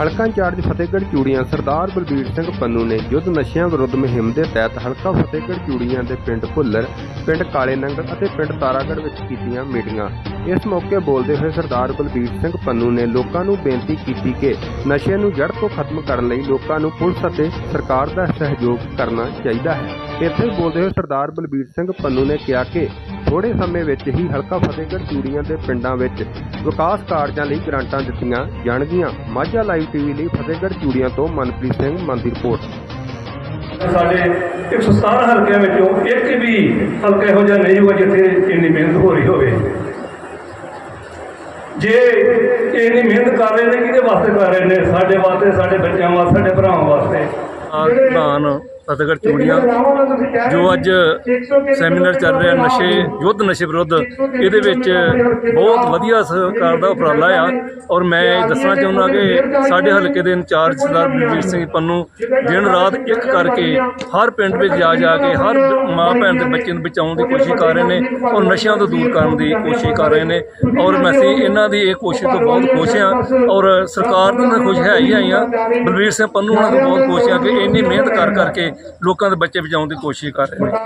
ਹਲਕਾ ਇੰਚਾਰਜ ਫਤਿਹਗੜ੍ਹ ਚੂੜੀਆਂ ਸਰਦਾਰ ਬਲਬੀਰ ਸਿੰਘ ਪੰਨੂ ਨੇ ਯੁੱਧ ਨਸ਼ਿਆਂ ਵਿਰੁੱਧ ਮੁਹਿੰਮ ਦੇ ਤਹਿਤ ਹਲਕਾ ਫਤਿਹਗੜ੍ਹ ਚੂੜੀਆਂ ਦੇ ਪਿੰਡ ਭੁੱਲਰ, ਪਿੰਡ ਕਾਲੇ ਨੰਗਲ ਅਤੇ ਪਿੰਡ ਤਾਰਾਗੜ੍ਹ ਵਿੱਚ ਕੀਤੀਆਂ ਮੀਟਿੰਗਾਂ। ਇਸ ਮੌਕੇ ਬੋਲਦੇ ਹੋਏ ਸਰਦਾਰ ਬਲਬੀਰ ਸਿੰਘ ਪੰਨੂ ਨੇ ਲੋਕਾਂ ਨੂੰ ਬੇਨਤੀ ਕੀਤੀ ਕਿ ਨਸ਼ੇ ਨੂੰ ਜੜ ਤੋਂ ਖਤਮ ਕਰਨ ਲਈ ਲੋਕਾਂ ਨੂੰ ਪੁਲਿਸ ਅਤੇ ਸਰਕਾਰ ਦਾ ਸਹਿਯੋਗ ਕਰਨਾ ਚਾਹੀਦਾ ਹੈ। ਇੱਥੇ ਬੋਲਦੇ ਹੋਏ ਸਰਦਾਰ ਬਲਬੀਰ ਸਿੰਘ ਪੰਨੂ ਨੇ ਕਿਹਾ ਕਿ ਥੋੜੇ ਸਮੇਂ ਵਿੱਚ ਹੀ ਹਲਕਾ ਫਤਿਹਗੜ੍ਹ ਚੂੜੀਆਂ ਦੇ ਪਿੰਡਾਂ ਵਿੱਚ ਵਿਕਾਸ ਕਾਰਜਾਂ ਲਈ ਗ੍ਰਾਂਟਾਂ ਦਿੱਤੀਆਂ ਜਾਣਗੀਆਂ। ਮਾਝਾ ਲਾਈਵ ਟੀਵੀ ਲਈ ਫਤਿਹਗੜ੍ਹ ਚੂੜੀਆਂ ਤੋਂ ਮਨਪ੍ਰੀਤ ਸਿੰਘ ਮਨ ਦੀ ਰਿਪੋਰਟ। ਸਾਡੇ 117 ਹਲਕਿਆਂ ਵਿੱਚੋਂ ਇੱਕ ਵੀ ਹਲਕਾ ਇਹੋ ਜਿਹਾ ਨਹੀਂ ਹੋਊਗਾ ਜਿੱਥੇ ਇੰਨੀ ਮਿਹਨਤ ਹੋ ਰਹੀ ਹੋਵੇ। ਜੇ ਇਹ ਇੰਨੀ ਮਿਹਨਤ ਕਰ ਰਹੇ ਨੇ ਕਿਹਦੇ ਵਾਸਤੇ ਕਰ ਰਹੇ ਨੇ? ਸਾਡੇ ਵਾਸਤੇ ਸਾਡੇ ਬੱਚਿਆਂ ਵਾਸਤੇ ਸਾਡੇ ਭਰਾਵਾਂ ਵਾਸਤੇ। ਆ ਪ੍ਰਧਾਨ ਫਤਿਹਗੜ੍ਹ ਚੂੜੀਆਂ, ਜੋ ਅੱਜ ਸੈਮੀਨਾਰ ਚੱਲ ਰਿਹਾ ਨਸ਼ੇ, ਯੁੱਧ ਨਸ਼ੇ ਵਿਰੁੱਧ, ਇਹਦੇ ਵਿੱਚ ਬਹੁਤ ਵਧੀਆ ਸਰਕਾਰ ਦਾ ਉਪਰਾਲਾ ਆ। ਔਰ ਮੈਂ ਇਹ ਦੱਸਣਾ ਚਾਹੁੰਦਾ ਕਿ ਸਾਡੇ ਹਲਕੇ ਦੇ ਇੰਚਾਰਜ ਸਰਦਾਰ ਬਲਬੀਰ ਸਿੰਘ ਪੰਨੂ ਦਿਨ ਰਾਤ ਇੱਕ ਕਰਕੇ ਹਰ ਪਿੰਡ ਵਿੱਚ ਜਾ ਜਾ ਕੇ ਹਰ ਮਾਂ ਭੈਣ ਦੇ ਬੱਚੇ ਨੂੰ ਬਚਾਉਣ ਦੀ ਕੋਸ਼ਿਸ਼ ਕਰ ਰਹੇ ਨੇ ਔਰ ਨਸ਼ਿਆਂ ਤੋਂ ਦੂਰ ਕਰਨ ਦੀ ਕੋਸ਼ਿਸ਼ ਕਰ ਰਹੇ ਨੇ। ਔਰ ਮੈਂ ਅਸੀਂ ਇਹਨਾਂ ਦੀ ਇਹ ਕੋਸ਼ਿਸ਼ ਤੋਂ ਬਹੁਤ ਖੁਸ਼ ਹਾਂ ਔਰ ਸਰਕਾਰ ਤੋਂ ਤਾਂ ਖੁਸ਼ ਹੈ ਹੀ ਆਈਆਂ। ਬਲਬੀਰ ਸਿੰਘ ਪੰਨੂ ਉਹਨਾਂ ਤੋਂ ਬਹੁਤ ਖੁਸ਼ ਹਾਂ ਕਿ ਇੰਨੀ ਮਿਹਨਤ ਕਰ ਕਰਕੇ ਲੋਕਾਂ ਦੇ ਬੱਚੇ ਬਚਾਉਣ ਦੀ ਕੋਸ਼ਿਸ਼ ਕਰ ਰਹੇ ਨੇ।